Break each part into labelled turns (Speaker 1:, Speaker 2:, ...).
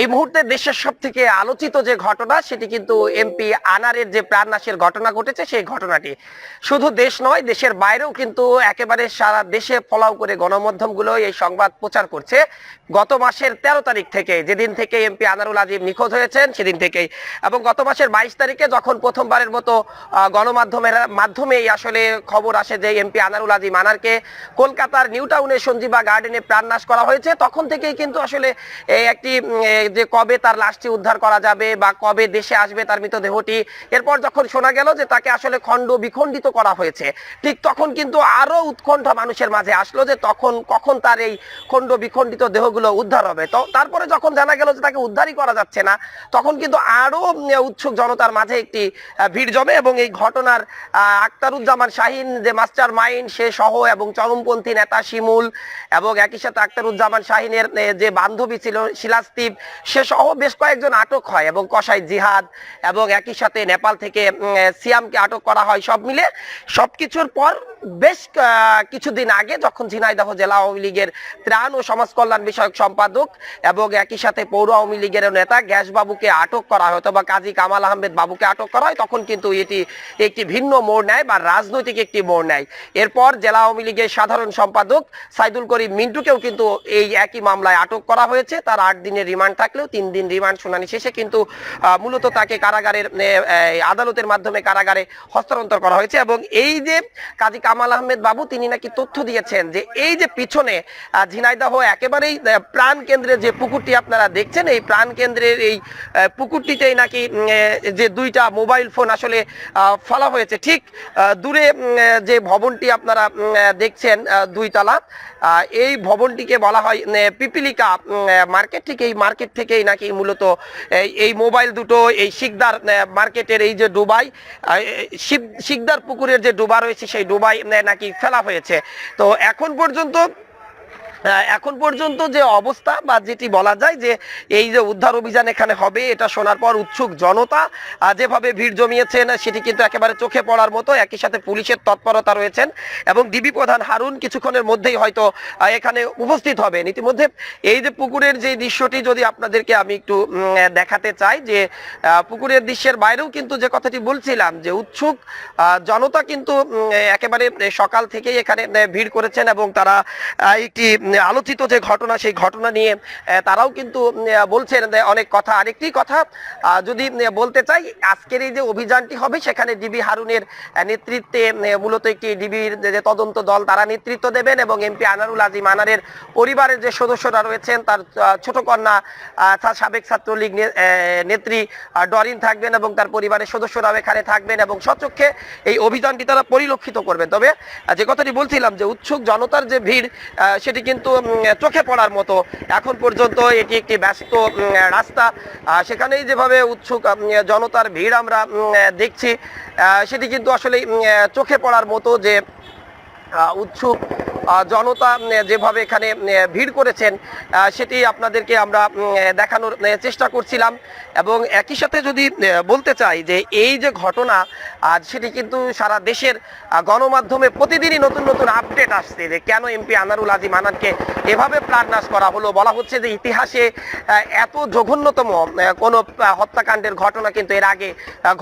Speaker 1: এই মুহূর্তে দেশের সব থেকে আলোচিত যে ঘটনা, সেটি কিন্তু এমপি আনারের যে প্রাণনাশের ঘটনা ঘটেছে, সেই ঘটনাটি। শুধু দেশ নয়, দেশের বাইরেও কিন্তু একেবারে সারা দেশে ফলাও করে গণমাধ্যমগুলো এই সংবাদ প্রচার করছে। গত মাসের তেরো তারিখ থেকে, যেদিন থেকে এমপি আনারুল আজিম নিখোঁজ হয়েছেন, সেদিন থেকেই। এবং গত মাসের বাইশ তারিখে যখন প্রথমবারের মতো গণমাধ্যমের, মাধ্যমেই আসলে খবর আসে যে এমপি আনারুল আজিম আনারকে কলকাতার নিউ টাউনের সঞ্জীবা গার্ডেনে প্রাণনাশ করা হয়েছে, তখন থেকেই কিন্তু আসলে একটি যে কবে তার লাশটি উদ্ধার করা যাবে বা কবে দেশে আসবে তার মৃতদেহটি, এরপর যখন শোনা গেল যে তাকে আসলে খণ্ড বিখণ্ডিত করা হয়েছে, ঠিক তখন কিন্তু আরও উৎকণ্ঠা মানুষের মাঝে আসলো যে তখন, কখন তার এই খণ্ড বিখণ্ডিত দেহগুলো উদ্ধার হবে। তো তারপরে যখন জানা গেল যে তাকে উদ্ধারই করা যাচ্ছে না, তখন কিন্তু আরও উৎসুক জনতার মাঝে একটি ভিড় জমে এবং এই ঘটনার আক্তারুজ্জামান শাহিন, যে মাস্টার মাইন্ড, সে সহ এবং চরমপন্থী নেতা শিমুল এবং একই সাথে আক্তারুজ্জামান শাহিনের যে বান্ধবী ছিল শিলাস্তিব সে সহ বেশ কয়েকজন আটক হয় এবং কসাই জিহাদ এবং একই সাথে নেপাল থেকে সিয়ামকে আটক করা হয়। সব মিলে সব কিছুর পর বেশ কিছুদিন আগে যখন ঝিনাইদহ জেলা আওয়ামী লীগের ত্রাণ ও সমাজ কল্যাণ বিষয়ক সম্পাদক এবং একই সাথে পৌর আওয়ামী লীগের নেতা গ্যাস বাবুকে আটক করা হয় অথবা কাজী কামাল আহমেদ বাবুকে আটক করা হয়, তখন কিন্তু এটি একটি ভিন্ন মোড় নেয় বা রাজনৈতিক একটি মোড় নেয়। এরপর জেলা আওয়ামী লীগের সাধারণ সম্পাদক সাইদুল করিম মিন্টুকেও কিন্তু এই একই মামলায় আটক করা হয়েছে। তার আট দিনের রিমান্ড থাকলেও তিন দিন রিমান্ড শুনানি শেষে কিন্তু মূলত তাকে কারাগারের আদালতের মাধ্যমে কারাগারে হস্তান্তর করা হয়েছে এবং এই যে কাজী কামাল আহমেদ বাবু, তিনি নাকি তথ্য দিয়েছেন যে এই যে পিছনে ঝিনাইদহ একেবারেই প্রাণ কেন্দ্রের যে পুকুরটি আপনারা দেখছেন, এই প্রাণ কেন্দ্রের এই পুকুরটিতেই নাকি যে দুইটা মোবাইল ফোন আসলে ফেলা হয়েছে। ঠিক দূরে যে ভবনটি আপনারা দেখছেন দুইতলা এই ভবনটিকে বলা হয় পিপিলিকা মার্কেট। ঠিক, এই মার্কেট থেকেই নাকি মূলত এই- মোবাইল দুটো, এই শিকদার মার্কেটের এই যে ডুবাই শিকদার পুকুরের যে ডুবা রয়েছে, সেই ডুবাই নাকি ফেলা হয়েছে। তো এখন পর্যন্ত এখন পর্যন্ত যে অবস্থা বা যেটি বলা যায় যে এই যে উদ্ধার অভিযান এখানে হবে, এটা শোনার পর উৎসুক জনতা যেভাবে ভিড় জমিয়েছেন, সেটি কিন্তু একেবারে চোখে পড়ার মতো। একই সাথে পুলিশের তৎপরতা রয়েছেন এবং ডিবি প্রধান হারুন কিছুক্ষণের মধ্যেই হয়তো এখানে উপস্থিত হবেন। ইতিমধ্যে এই যে পুকুরের যে দৃশ্যটি, যদি আপনাদেরকে আমি একটু দেখাতে চাই যে পুকুরের দৃশ্যের বাইরেও কিন্তু যে কথাটি বলছিলাম যে উৎসুক জনতা কিন্তু একেবারে সকাল থেকেই এখানে ভিড় করেছেন এবং তারা একটি আলোচিত যে ঘটনা, সেই ঘটনা নিয়ে তারাও কিন্তু বলছেন অনেক কথা। আরেকটি কথা যদি বলতে চাই, আজকের এই যে অভিযানটি হবে, সেখানে ডিবি হারুনের নেতৃত্বে মূলত একটি ডিবির যে তদন্ত দল, তারা নেতৃত্ব দেবেন এবং এমপি আনারুল আজিম আনারের পরিবারের যে সদস্যরা রয়েছেন, তার ছোট কন্যা সাবেক ছাত্রলীগ নেত্রী ডরিন থাকবেন এবং তার পরিবারের সদস্যরাও এখানে থাকবেন এবং সচক্ষে এই অভিযানটি তারা পরিলক্ষিত করবেন। তবে যে কথাটি বলছিলাম যে উৎসুক জনতার যে ভিড় সেটি কিন্তু উম, চোখে পড়ার মতো। এখন পর্যন্ত এটি একটি ব্যস্ত রাস্তা। সেখানেই যেভাবে উৎসুক জনতার ভিড় আমরা দেখছি সেটি কিন্তু আসলে চোখে পড়ার মতো যে উৎসুক জনতা যেভাবে এখানে ভিড় করেছেন সেটি আপনাদেরকে আমরা দেখানোর চেষ্টা করছিলাম। এবং একই সাথে যদি বলতে চাই যে এই যে ঘটনা, আজ সেটি কিন্তু সারা দেশের গণমাধ্যমে প্রতিদিনই নতুন নতুন আপডেট আসছে যে কেন এমপি আনারুল আজিম আনানকে এভাবে প্রাণনাশ করা হলো। বলা হচ্ছে যে ইতিহাসে এত জঘন্যতম কোনো হত্যাকাণ্ডের ঘটনা কিন্তু এর আগে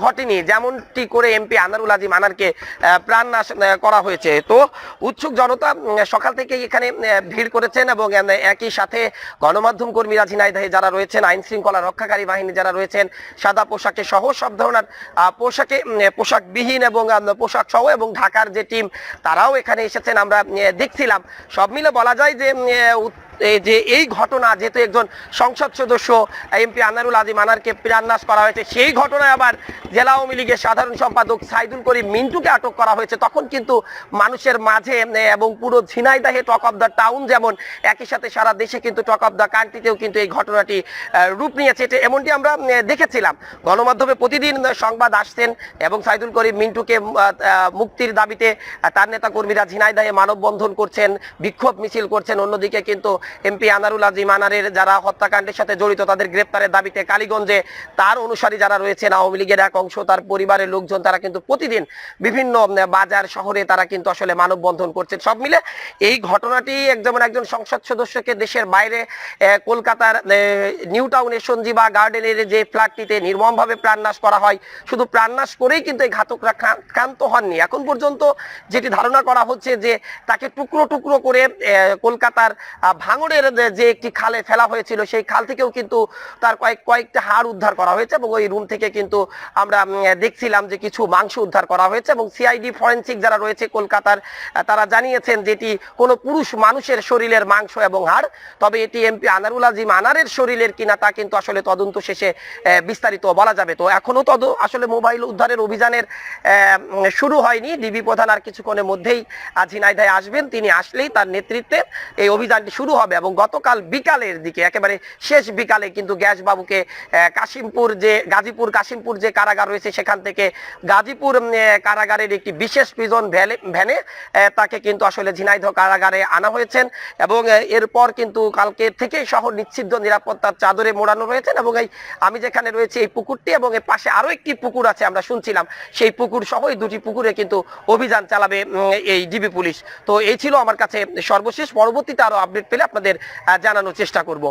Speaker 1: ঘটেনি। যেমনটি করে এমপি আনারুল আজিম আনারকে প্রাণনাশ করা হয়েছে। তো উৎসুক জনতা সকাল থেকে এখানে ভিড় করেছেন এবং একই সাথে গণমাধ্যম কর্মীরা ঝিনাইদহে যারা রয়েছেন, আইন শৃঙ্খলা রক্ষাকারী বাহিনী যারা রয়েছেন, সাদা পোশাকে সহ সব ধরনের পোশাকে পোশাকবিহীন এবং পোশাক সহ এবং ঢাকার যে টিম, তারাও এখানে এসেছেন, আমরা দেখছিলাম। সব মিলে বলা যায় যে যে এই ঘটনা যেহেতু একজন সংসদ সদস্য, এমপি আনারুল আজিম আনারকে প্রাণনাশ করা হয়েছে, সেই ঘটনায় আবার জেলা আওয়ামী লীগের সাধারণ সম্পাদক সাইদুল করিম মিন্টুকে আটক করা হয়েছে। তখন কিন্তু মানুষের মাঝে এবং পুরো ঝিনাইদাহে টক অফ দ্য টাউন যেমন, একই সাথে সারা দেশে কিন্তু টক অফ দ্য কান্ট্রিতেও কিন্তু এই ঘটনাটি রূপ নিয়েছে। এটা এমনটি আমরা দেখেছিলাম। গণমাধ্যমে প্রতিদিন সংবাদ আসছেন এবং সাইদুল করিম মিন্টুকে মুক্তির দাবিতে তার নেতা কর্মীরা ঝিনাইদাহে মানববন্ধন করছেন, বিক্ষোভ মিছিল করছেন। অন্যদিকে কিন্তু এমপি আনারুল আজিম আনারের যারা হত্যাকাণ্ডের সাথে জড়িত তাদের গ্রেপ্তারের দাবিতে কালীগঞ্জে তার অনুসারী যারা রয়েছেন আওয়ামী লীগের এক অংশ তার পরিবারের লোকজন তারা কিন্তু প্রতিদিন বিভিন্ন বাজার শহরে তারা কিন্তু আসলে মানববন্ধন করছেন। সব মিলে এই ঘটনাটি যেমন একজন সংসদ সদস্যকে দেশের বাইরে কলকাতার নিউ টাউনের সঞ্জীবা গার্ডেনের যে ফ্ল্যাটটিতে নির্মমভাবে প্রাণনাশ করা হয় শুধু প্রাণনাশ করেই কিন্তু এই ঘাতকরা ক্রা- ক্ষান্ত হননি। এখন পর্যন্ত যেটি ধারণা করা হচ্ছে যে তাকে টুকরো টুকরো করে কলকাতার আহ, ভাঙড়ের যে- একটি খালে ফেলা হয়েছিল সেই খাল থেকেও কিন্তু তার কয়েক কয়েকটা হাড় উদ্ধার করা হয়েছে এবং ওই রুম থেকে কিন্তু আমরা দেখছিলাম যে কিছু মাংস উদ্ধার করা হয়েছে এবং সিআইডি ফরেন্সিক যারা রয়েছে কলকাতার তারা জানিয়েছেন যেটি কোনো পুরুষ মানুষের শরীরের মাংস এবং হাড় তবে এটি এমপি আনারুল আজিম আনারের শরীরের কিনা তা কিন্তু আসলে তদন্ত শেষে বিস্তারিত বলা যাবে। তো এখনও তদ আসলে মোবাইল উদ্ধারের অভিযানের শুরু হয়নি। ডিবি প্রধান আর কিছুক্ষণের মধ্যেই আহ, ঝিনাইদহে আসবেন। তিনি আসলেই তার নেতৃত্বে এই অভিযানটি শুরু হবে এবং গতকাল বিকালের দিকে, একেবারে শেষ বিকালে কিন্তু গ্যাস বাবুকে কাশিমপুর যে, গাজীপুর কাশিমপুর যে কারাগার রয়েছে, সেখান থেকে গাজীপুর কারাগারের একটি বিশেষ প্রিজন ভ্যানে তাকে কিন্তু আসলে ঝিনাইদহ কারাগারে আনা হয়েছেন এবং এরপর কিন্তু কালকে থেকেই শহর নিচ্ছিদ্র নিরাপত্তার চাদরে মোড়ানো রয়েছেন এবং এই, আমি যেখানে রয়েছে এই পুকুরটি এবং এর পাশে আরও একটি পুকুর আছে আমরা শুনছিলাম, সেই পুকুর সহ এই দুটি পুকুরে কিন্তু অভিযান চালাবে এই ডিবি পুলিশ। তো এই ছিল আমার কাছে সর্বশেষ, পরবর্তীতে আরও আপডেট পেলে আপনাদের জানানোর চেষ্টা করব।